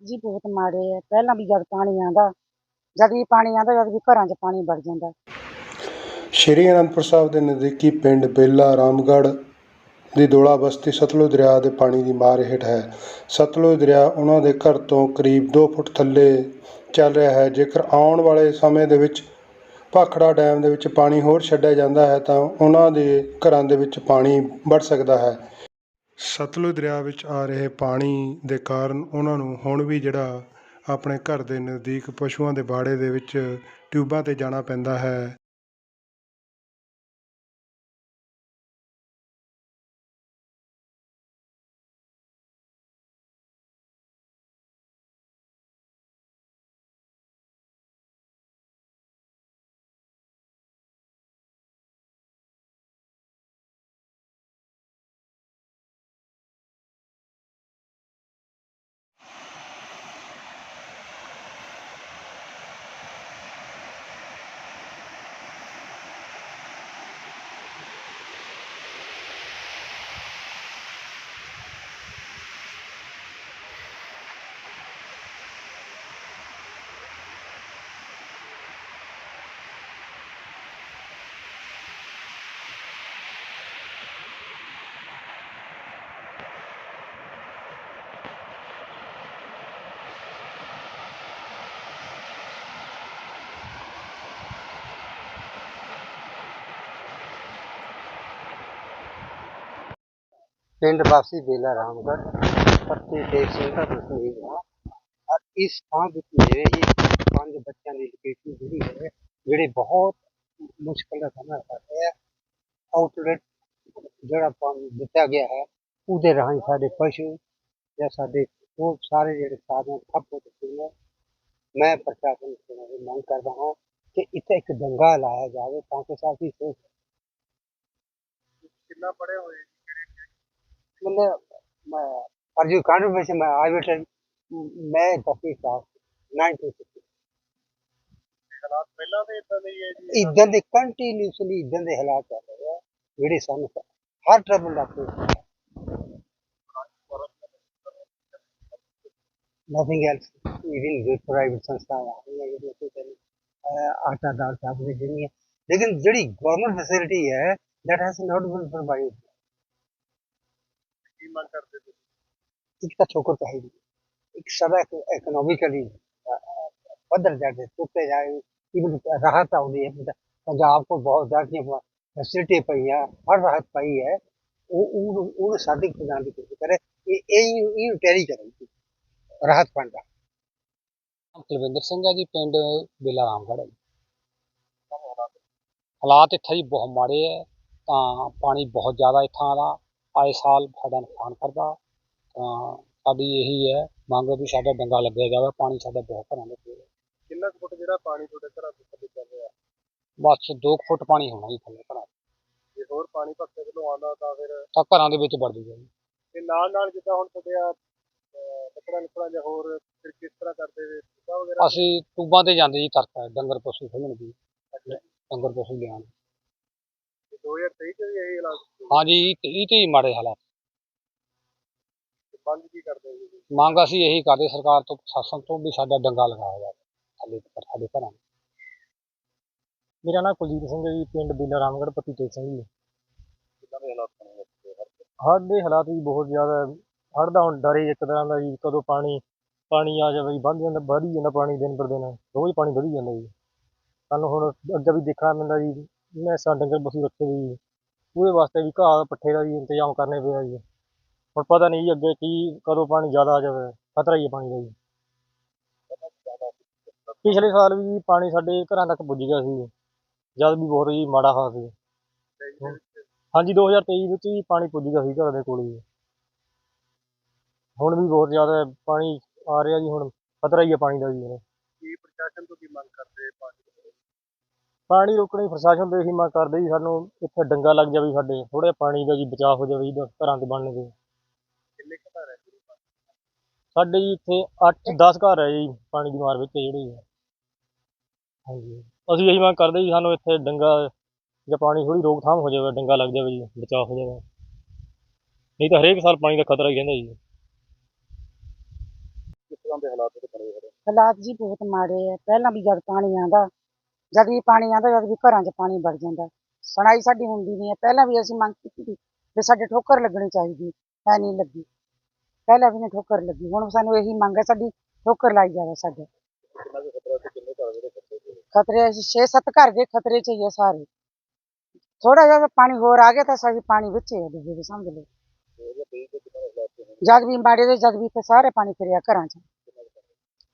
ਜੀ ਬਹੁਤ ਮਾੜੇ ਆ। ਪਹਿਲਾਂ ਵੀ ਜਦ ਪਾਣੀ ਆਂਦਾ ਜਦ ਵੀ ਪਾਣੀ ਆਂਦਾ ਜਦ ਵੀ ਘਰਾਂ 'ਚ ਪਾਣੀ ਵੜ ਜਾਂਦਾ। ਸ਼੍ਰੀ ਅਨੰਦਪੁਰ ਸਾਹਿਬ ਦੇ ਨਜ਼ਦੀਕੀ ਪਿੰਡ ਬੇਲਾ ਰਾਮਗੜ੍ਹ ਦੀ ਦੋਲਾ ਬਸਤੀ ਸਤਲੁਜ ਦਰਿਆ ਦੇ ਪਾਣੀ ਦੀ ਮਾਰ ਹੇਠ ਹੈ। ਸਤਲੁਜ ਦਰਿਆ ਉਹਨਾਂ ਦੇ ਘਰ ਤੋਂ ਕਰੀਬ 2 ਫੁੱਟ ਥੱਲੇ ਚੱਲ ਰਿਹਾ ਹੈ। ਜੇਕਰ ਆਉਣ ਵਾਲੇ ਸਮੇਂ ਦੇ ਵਿੱਚ ਭਾਖੜਾ ਡੈਮ ਦੇ ਵਿੱਚ ਪਾਣੀ ਹੋਰ ਛੱਡਿਆ ਜਾਂਦਾ ਹੈ, ਤਾਂ ਉਹਨਾਂ ਦੇ ਘਰਾਂ ਦੇ ਵਿੱਚ ਪਾਣੀ ਵੜ ਸਕਦਾ ਹੈ। ਸਤਲੁਜ ਦਰਿਆ ਵਿੱਚ ਆ ਰਹੇ ਪਾਣੀ ਦੇ ਕਾਰਨ ਉਹਨਾਂ ਨੂੰ ਹੁਣ ਵੀ ਜਿਹੜਾ ਆਪਣੇ ਘਰ ਦੇ ਨਜ਼ਦੀਕ ਪਸ਼ੂਆਂ ਦੇ ਬਾੜੇ ਦੇ ਵਿੱਚ ਟਿਊਬਾਂ ਤੇ ਜਾਣਾ ਪੈਂਦਾ ਹੈ। ਪਿੰਡ ਵਾਸੀ ਬੇਲਾ ਰਾਮਗੜ੍ਹ, ਪੱਤੀ ਦੇਖ ਸਿੰਘ ਦਾ ਤਸਵੀਰ ਹੈ ਔਰ ਇਸ ਥਾਂ ਵਿੱਚ ਮੇਰੇ ਹੀ ਪੰਜ ਬੱਚਿਆਂ ਦੀ ਲੋਕੇਸ਼ਨ ਜਿਹੜੀ ਹੈ, ਜਿਹੜੇ ਬਹੁਤ ਮੁਸ਼ਕਲ ਦਾ ਸਾਹਮਣਾ ਕਰ ਰਹੇ ਆ ਆਊਟਲੈਟ ਜਿਹੜਾ ਦਿੱਤਾ ਗਿਆ ਹੈ, ਉਹਦੇ ਰਾਹੀਂ ਸਾਡੇ ਪਸ਼ੂ ਜਾਂ ਸਾਡੇ ਉਹ ਸਾਰੇ ਜਿਹੜੇ ਸਾਧਨ ਠੱਪ ਹੋ ਚੁੱਕੇ ਨੇ ਮੈਂ ਪ੍ਰਸ਼ਾਸਨ ਤੋਂ ਮੰਗ ਕਰਦਾ ਹਾਂ ਕਿ ਇੱਥੇ ਇੱਕ ਦੰਗਾ ਲਾਇਆ ਜਾਵੇ ਤਾਂ ਕਿ ਸਾਡੀ ਸੇਫ ਕਿੰਨਾ ਪੜੇ ਹੋਏ? मतलब मैं और जो कॉन्ट्रीब्यूशन में आई बेटा मैं दसवीं क्लास नाइनटीन सिक्सटी ਹਾਲਾਤ ਪਹਿਲਾਂ ਤੇ ਇਦਾਂ ਦੇ ਹੀ ਹੈ ਜੀ ਇਦਾਂ ਦੇ ਕੰਟੀਨਿਊਸਲੀ ਇਦਾਂ ਦੇ ਹਾਲਾਤ ਚੱਲ ਰਹੇ ਆ ਜਿਹੜੇ ਸਾਨੂੰ ਹਰ ਟਰਬਲ ਦਾ नथिंग एल्स इवन जो प्राइवेट संस्थाएं आ रही है ये तो चली आटा दाल चावल की नहीं है लेकिन जड़ी गवर्नमेंट फैसिलिटी है that has not been provided ਕੀ ਮੰਗ ਕਰਦੇ ਤੁਸੀਂ? ਇੱਕ ਤਾਂ ਠੋਕਰ ਚਾਹੀਦੀ ਇੱਕ ਸਦਾ ਇਕਨੋਮਿਕਲੀ ਪੱਧਰ ਜਾਂਦੇ ਚੁੱਕੇ ਜਾਏ ਇਵਨ ਰਾਹਤ ਆਉਂਦੀ ਹੈ ਪਤਾ- ਪੰਜਾਬ ਕੋਲ ਬਹੁਤ ਜ਼ਿਆਦੀਆਂ ਫੈਸਿਲਿਟੀ ਪਈਆਂ ਹਰ ਰਾਹਤ ਪਈ ਹੈ। ਉਹ ਉਹ ਉਹ ਸਾਡੀ ਪ੍ਰਦਾਨ ਦੀ ਕੋਸ਼ਿਸ਼ ਕਰੇ। ਇਹ ਇਹ ਇਹ ਟੈਰੀ ਕਰੇ। ਰਾਹਤ ਫੰਡ ਦਾ। ਕੁਲਵਿੰਦਰ ਸਿੰਘ ਹੈ ਜੀ ਪਿੰਡ ਬੇਲਾ ਰਾਮਗੜ੍ਹ ਹੈ ਜੀ। ਹਾਲਾਤ ਇੱਥੇ ਜੀ ਬਹੁਤ ਮਾੜੇ ਹੈ ਤਾਂ ਪਾਣੀ ਬਹੁਤ ਜ਼ਿਆਦਾ ਇੱਥਾਂ ਦਾ। ਆਏ ਸਾਲ ਸਾਡਾ ਨੁਕਸਾਨ ਕਰਦਾ। ਤਾਂ ਸਾਡੀ ਇਹੀ ਹੈ ਮੰਗ ਵੀ ਸਾਡਾ ਡੰਗਾ ਲੱਗਿਆ ਜਾਵੇ ਪਾਣੀ ਸਾਡਾ ਬਹੁਤ ਘਰਾਂ ਦੇ ਕੋਲ। ਕਿੰਨਾ ਕੁ ਫੁੱਟ ਜਿਹੜਾ ਪਾਣੀ ਤੁਹਾਡੇ ਘਰਾਂ ਤੋਂ ਥੱਲੇ ਚੱਲ ਰਿਹਾ ਬਸ 2 ਫੁੱਟ ਪਾਣੀ ਹੋਣਾ ਜੀ ਥੱਲੇ ਘਰਾਂ। ਜੇ ਹੋਰ ਪਾਣੀ ਭੱਖੇ ਵੱਲੋਂ ਆਉਂਦਾ ਤਾਂ ਫਿਰ ਤਾਂ ਘਰਾਂ ਦੇ ਵਿੱਚ ਵੜ ਜੂਗਾ ਜੀ ਤੇ ਨਾਲ ਨਾਲ ਜਿੱਦਾਂ ਹੁਣ ਤੁਹਾਡੇ ਆ ਲੱਕੜਾਂ ਲੱਕੜਾਂ ਜਾਂ ਹੋਰ ਫਿਰ ਕਿਸ ਤਰ੍ਹਾਂ ਕਰਦੇ ਵੇ ਟੂਬਾ ਵਗੈਰਾ? ਅਸੀਂ ਟੂਬਾਂ ਤੇ ਜਾਂਦੇ ਜੀ ਤਰਤਾ ਡੰਗਰ ਪਸ਼ੂ ਖੋਲਣ ਦੀ ਡੰਗਰ ਪਸ਼ੂ ਲਿਆਉਣ। 2023 ਚ ਵੀ ਇਹੀ ਹਾਲਾਤ ਸੀ। ਹਾਂਜੀ ਇਹ ਤੇ ਹੀ ਮਾੜੇ ਹਾਲਾਤ ਮੰਗ ਕੀ ਕਰਦੇ ਜੀ? ਮੰਗ ਅਸੀਂ ਇਹੀ ਕਰਦੇ ਸਰਕਾਰ ਤੋਂ ਪ੍ਰਸ਼ਾਸਨ ਤੋਂ ਵੀ ਸਾਡਾ ਡੰਗਾ ਲਗਾਇਆ ਜਾਵੇ ਥੱਲੇ ਤੱਕ ਸਾਡੇ ਘਰਾਂ। ਮੇਰਾ ਨਾਮ ਕੁਲਜੀਤ ਸਿੰਘ ਹੈ ਜੀ ਪਿੰਡ ਬੀਲਾ ਰਾਮਗੜ੍ਹ ਪੱਤੀ ਤੇਜ ਸਿੰਘ ਜੀ ਕਿੱਦਾਂ ਦੇ ਹਾਲਾਤ ਬਣੇ ਹੋਏ ਨੇ ਹਰ ਹੜ੍ਹ ਦੇ ਹਾਲਾਤ ਵੀ ਬਹੁਤ ਜ਼ਿਆਦਾ ਹੜ੍ਹ ਦਾ ਹੁਣ ਡਰ ਹੀ ਇੱਕ ਤਰ੍ਹਾਂ ਦਾ ਜੀ ਕਦੋਂ ਪਾਣੀ ਪਾਣੀ ਆ ਜਾਵੇ ਜੀ ਵੱਧ ਜਾਂਦਾ ਵੱਧ ਹੀ ਜਾਂਦਾ ਪਾਣੀ ਦਿਨ ਪਰ ਦਿਨ ਰੋਜ਼ ਪਾਣੀ ਵਧੀ ਜਾਂਦਾ ਜੀ ਸਾਨੂੰ ਹੁਣ ਅੱਗੇ ਵੀ ਦੇਖਣਾ ਪੈਂਦਾ ਜੀ ਮੈਸਾਂ ਡੰਗਰ ਪਸ਼ੂ ਰੱਖੇ ਵੀ। ਜੀ ਉਹਦੇ ਵਾਸਤੇ ਵੀ ਘਾਹ ਪੱਠੇ ਦਾ ਵੀ ਇੰਤਜ਼ਾਮ ਕਰਨੇ ਪਿਆ ਜੀ। ਹੁਣ ਪਤਾ ਨਹੀਂ ਜੀ ਅੱਗੇ ਕੀ ਕਦੋਂ ਪਾਣੀ ਜ਼ਿਆਦਾ ਆ ਜਾਵੇ, ਖਤਰਾ ਹੀ ਹੈ ਪਾਣੀ ਦਾ ਜੀ। ਪਿਛਲੇ ਸਾਲ ਵੀ ਜੀ ਪਾਣੀ ਸਾਡੇ ਘਰਾਂ ਤੱਕ ਪੁੱਜ ਗਿਆ ਸੀ। ਜਦ ਵੀ ਬਹੁਤ ਜੀ ਮਾੜਾ ਹਾਲ ਸੀ। ਹਾਂਜੀ 2023 ਵਿੱਚ ਹੀ ਪਾਣੀ ਪੁੱਜ ਗਿਆ ਸੀ ਘਰ ਦੇ ਕੋਲ ਜੀ। ਹੁਣ ਵੀ ਬਹੁਤ ਜ਼ਿਆਦਾ ਪਾਣੀ ਆ ਰਿਹਾ ਜੀ, ਹੁਣ ਖਤਰਾ ਹੀ ਹੈ ਪਾਣੀ ਦਾ ਜੀ। ਕੀ ਪ੍ਰਸ਼ਾਸਨ ਤੋਂ ਕੀ ਮੰਗ ਕਰਦੇ ਪਾਣੀ ਪਾਣੀ ਰੋਕਣੀ ਪ੍ਰਸ਼ਾਸਨ ਤੋਂ ਇਹੀ ਮੰਗ ਕਰਦੇ ਜੀ ਸਾਨੂੰ ਇੱਥੇ ਡੰਗਾ ਲੱਗ ਜਾਵੇ ਸਾਡੇ ਥੋੜ੍ਹਾ ਪਾਣੀ ਦਾ ਜੀ ਬਚਾਅ ਹੋ ਜਾਵੇ ਜੀ ਘਰਾਂ ਦੇ ਬਣਨ ਦੇ। ਕਿੰਨੇ ਕੁ ਘਰ ਹੈ ਜੀ? ਸਾਡੇ ਜੀ ਇੱਥੇ 8-10 ਘਰ ਹੈ ਜੀ ਪਾਣੀ ਦੀ ਮਾਰ ਵਿੱਚ ਜਿਹੜੇ। ਜੀ ਹਾਂਜੀ। ਅਸੀਂ ਇਹੀ ਮੰਗ ਕਰਦੇ ਜੀ ਸਾਨੂੰ ਇੱਥੇ ਡੰਗਾ ਜਾਂ ਪਾਣੀ ਥੋੜੀ ਰੋਕਥਾਮ ਹੋ ਜਾਵੇ ਡੰਗਾ ਲੱਗ ਜਾਵੇ ਜੀ ਬਚਾਅ ਹੋ ਜਾਵੇ। ਨਹੀਂ ਤਾਂ ਹਰੇਕ ਸਾਲ ਪਾਣੀ ਦਾ ਖਤਰਾ ਹੀ ਰਹਿੰਦਾ ਜੀ। ਤਰ੍ਹਾਂ ਦੇ ਹਾਲਾਤ ਬਣੇ ਹੋਏ ਹਾਲਾਤ ਜੀ ਬਹੁਤ ਮਾੜੇ ਆ। ਪਹਿਲਾਂ ਵੀ ਜਦ ਪਾਣੀ ਆਂਦਾ ਜਦ ਵੀ ਪਾਣੀ ਆਂਦਾ ਜਦ ਵੀ ਘਰਾਂ 'ਚ ਪਾਣੀ ਵੜ ਜਾਂਦਾ। ਸੁਣਾਈ ਸਾਡੀ ਹੁੰਦੀ ਨਹੀਂ ਹੈ। ਪਹਿਲਾਂ ਵੀ ਅਸੀਂ ਮੰਗ ਕੀਤੀ ਸੀ ਵੀ ਸਾਡੇ ਠੋਕਰ ਲੱਗਣੀ ਚਾਹੀਦੀ। ਹੈ ਨਹੀਂ ਲੱਗੀ। ਪਹਿਲਾਂ ਵੀ ਨਹੀਂ ਠੋਕਰ ਲੱਗੀ। ਹੁਣ ਸਾਨੂੰ ਇਹੀ ਮੰਗ ਹੈ, ਸਾਡੀ ਠੋਕਰ ਲਾਈ ਜਾਵੇ ਸਾਡੇ। ਕਿੰਨਾ ਕੁ ਖਤਰਾ ਤੇ ਕਿੰਨੇ ਘਰ ਜਿਹੜੇ ਖਤਰੇ ਚ ਨੇ? ਖਤਰੇ ਅਸੀਂ 6-7 ਘਰ ਦੇ ਖਤਰੇ 'ਚ ਹੀ ਆ ਸਾਰੇ। ਥੋੜਾ ਜਿਹਾ ਪਾਣੀ ਹੋਰ ਆ ਗਿਆ ਤਾਂ ਸਾਡੀ ਪਾਣੀ ਵਿੱਚ ਹੀ ਆ ਡੁੱਬੇ ਦੇ ਸਮਝ ਲਓ। ਤੇ ਉਹਦੇ ਪਈ ਤੇ ਕਿੰਨਾ ਕੁ ਹਾਲਾਤ ਨੇ ਜਦ ਵੀ ਮਾੜੇ ਦੇ, ਜਦ ਵੀ ਤੇ ਸਾਰੇ ਪਾਣੀ ਫਿਰਿਆ ਘਰਾਂ 'ਚ।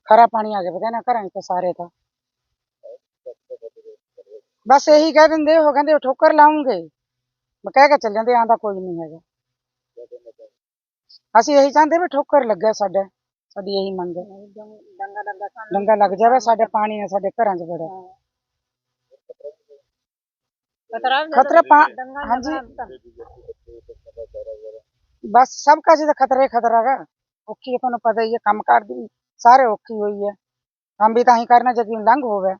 ਖਰਾ ਪਾਣੀ ਆ ਗਿਆ, ਪਤਾ ਨਾ ਘਰਾਂ 'ਚ ਤਾਂ ਸਾਰੇ ਤਾਂ। ਬਸ ਇਹੀ ਕਹਿ ਦਿੰਦੇ ਉਹ ਕਹਿੰਦੇ ਉਹ ਠੋਕਰ ਲਾਉਂਗੇ। ਮੈਂ ਕਹਿ ਕੇ ਚੱਲ ਜਾਂਦੇ ਆਂਦਾ ਕੋਈ ਨਹੀਂ ਹੈਗਾ। ਅਸੀਂ ਇਹੀ ਚਾਹੁੰਦੇ ਵੀ ਠੋਕਰ ਲੱਗੇ ਸਾਡੇ ਸਾਡੀ ਇਹੀ ਮੰਗ ਹੈ। ਡੰਗਾ ਲੱਗ ਜਾਵੇ ਸਾਡੇ ਪਾਣੀ ਨਾਲ ਸਾਡੇ ਘਰਾਂ 'ਚ ਵੜੇ ਖਤਰਾ ਪਾ ਹਾਂਜੀ। ਬਸ ਸਭ ਕਾ ਜਿਹਦਾ ਖਤਰਾ ਹੀ ਖਤਰਾ ਹੈਗਾ। ਔਖੀ ਹੈ ਤੁਹਾਨੂੰ ਪਤਾ ਹੀ ਹੈ ਕੰਮ ਕਰਦੀ ਵੀ ਸਾਰੇ ਔਖੀ ਹੋਈ ਹੈ। ਕੰਮ ਵੀ ਤਾਂ ਹੀ ਕਰਨਾ ਜਦ ਵੀ ਲੰਘ ਹੋਵੇ।